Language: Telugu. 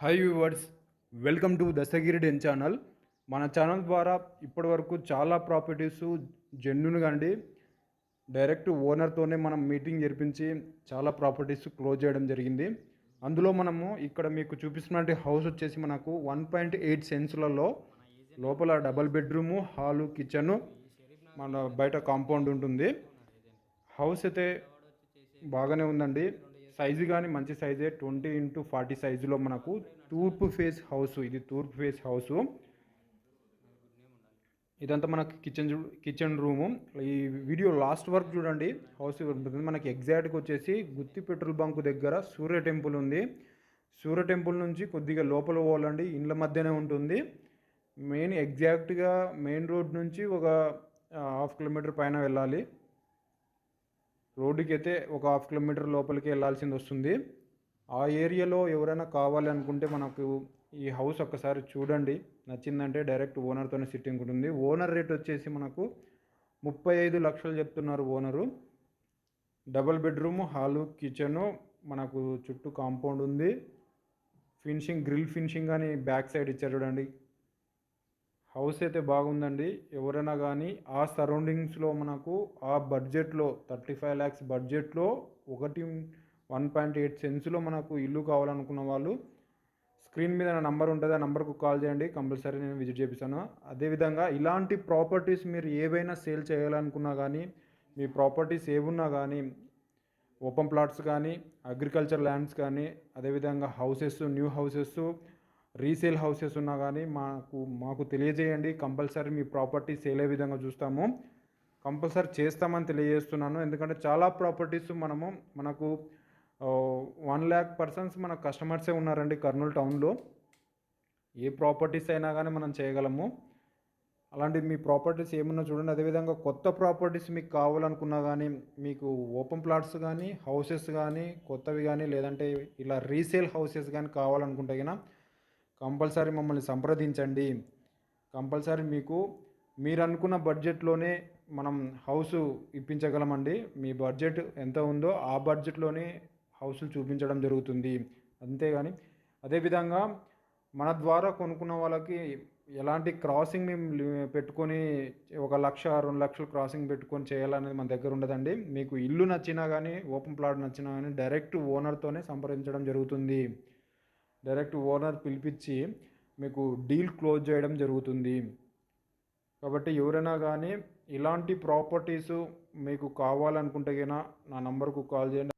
Hi viewers welcome to Dasagiri den channel మన ఛానల్ ద్వారా ఇప్పటివరకు చాలా ప్రాపర్టీస్ జెన్యున్గా అండి డైరెక్ట్ ఓనర్తోనే మనం మీటింగ్ జరిపించి చాలా ప్రాపర్టీస్ క్లోజ్ చేయడం జరిగింది. అందులో మనము ఇక్కడ మీకు చూపిస్తున్నటువంటి హౌస్ వచ్చేసి మనకు వన్ పాయింట్ ఎయిట్ సెన్స్లలో లోపల డబల్ బెడ్రూము హాలు కిచెను మన బయట కాంపౌండ్ ఉంటుంది. హౌస్ అయితే బాగానే ఉందండి. సైజు కానీ మంచి సైజే ట్వంటీ ఇంటూ ఫార్టీ సైజులో మనకు తూర్పు ఫేస్ హౌస్ ఇది తూర్పు ఫేస్ హౌస్. ఇదంతా మనకి కిచెన్ కిచెన్ రూము. ఈ వీడియో లాస్ట్ వరకు చూడండి. హౌస్ ఉంటుంది. మనకి ఎగ్జాక్ట్గా వచ్చేసి గుత్తి పెట్రోల్ బంక్ దగ్గర సూర్య టెంపుల్ ఉంది. సూర్య టెంపుల్ నుంచి కొద్దిగా లోపల పోవాలండి. ఇండ్ల మధ్యనే ఉంటుంది. మెయిన్ ఎగ్జాక్ట్గా మెయిన్ రోడ్ నుంచి ఒక హాఫ్ కిలోమీటర్ పైన వెళ్ళాలి. రోడ్డుకి అయితే ఒక హాఫ్ కిలోమీటర్ లోపలికి వెళ్ళాల్సింది వస్తుంది. ఆ ఏరియాలో ఎవరైనా కావాలి అనుకుంటే మనకు ఈ హౌస్ ఒక్కసారి చూడండి. నచ్చిందంటే డైరెక్ట్ ఓనర్తోనే సిట్టింగ్ ఉంటుంది. ఓనర్ రేట్ వచ్చేసి మనకు ముప్పై ఐదు లక్షలు చెప్తున్నారు owner. Double bedroom hall kitchen మనకు చుట్టూ కాంపౌండ్ ఉంది. ఫినిషింగ్ గ్రిల్ ఫినిషింగ్ అని బ్యాక్ సైడ్ ఇచ్చారు చూడండి. హౌస్ అయితే బాగుందండి. ఎవరైనా కానీ ఆ సరౌండింగ్స్లో మనకు ఆ బడ్జెట్లో థర్టీ ఫైవ్ ల్యాక్స్ బడ్జెట్లో ఒకటి వన్ పాయింట్ ఎయిట్ సెన్స్లో మనకు ఇల్లు కావాలనుకున్న వాళ్ళు స్క్రీన్ మీద నా నంబర్ ఉంటుంది. ఆ నెంబర్కు కాల్ చేయండి. కంపల్సరీ నేను విజిట్ చేపిస్తాను. అదేవిధంగా ఇలాంటి ప్రాపర్టీస్ మీరు ఏవైనా సేల్ చేయాలనుకున్నా కానీ మీ ప్రాపర్టీస్ ఏమున్నా కానీ ఓపెన్ ప్లాట్స్ కానీ అగ్రికల్చర్ ల్యాండ్స్ కానీ అదేవిధంగా houses new houses resale houses ఉన్నా కానీ మాకు మాకు తెలియజేయండి. కంపల్సరీ మీ ప్రాపర్టీ సేల్ అయ్యే విధంగా చూస్తాము. కంపల్సరీ చేస్తామని తెలియజేస్తున్నాను. ఎందుకంటే చాలా ప్రాపర్టీస్ మనము మనకు వన్ ల్యాక్ పర్సన్స్ మన కస్టమర్సే ఉన్నారండి కర్నూలు టౌన్లో. ఏ ప్రాపర్టీస్ అయినా కానీ మనం చేయగలము. అలాంటి మీ ప్రాపర్టీస్ ఏమన్నా చూడండి. అదేవిధంగా కొత్త ప్రాపర్టీస్ మీకు కావాలనుకున్నా కానీ మీకు ఓపెన్ ప్లాట్స్ కానీ హౌసెస్ కానీ కొత్తవి కానీ లేదంటే ఇలా రీసేల్ హౌసెస్ కానీ కావాలనుకుంటే కన్నా కంపల్సరీ మమ్మల్ని సంప్రదించండి. కంపల్సరీ మీకు మీరు అనుకున్న బడ్జెట్లోనే మనం హౌస్ ఇప్పించగలమండి. మీ బడ్జెట్ ఎంత ఉందో ఆ బడ్జెట్లోనే హౌసులు చూపించడం జరుగుతుంది. అంతేగాని అదేవిధంగా మన ద్వారా కొనుక్కున్న వాళ్ళకి ఎలాంటి క్రాసింగ్ మేము పెట్టుకొని ఒక లక్ష రెండు లక్షలు క్రాసింగ్ పెట్టుకొని చేయాలనేది మన దగ్గర ఉండదండి. మీకు ఇల్లు నచ్చినా కానీ ఓపెన్ ప్లాట్ నచ్చినా కానీ డైరెక్ట్ ఓనర్తోనే సంప్రదించడం జరుగుతుంది. డైరెక్ట్ ఓనర్ పిలిపించి మీకు డీల్ క్లోజ్ చేయడం జరుగుతుంది. కాబట్టి ఎవరైనా కానీ ఇలాంటి ప్రాపర్టీస్ మీకు కావాలనుకుంటే గినా నా నంబర్కు కాల్ చేయండి.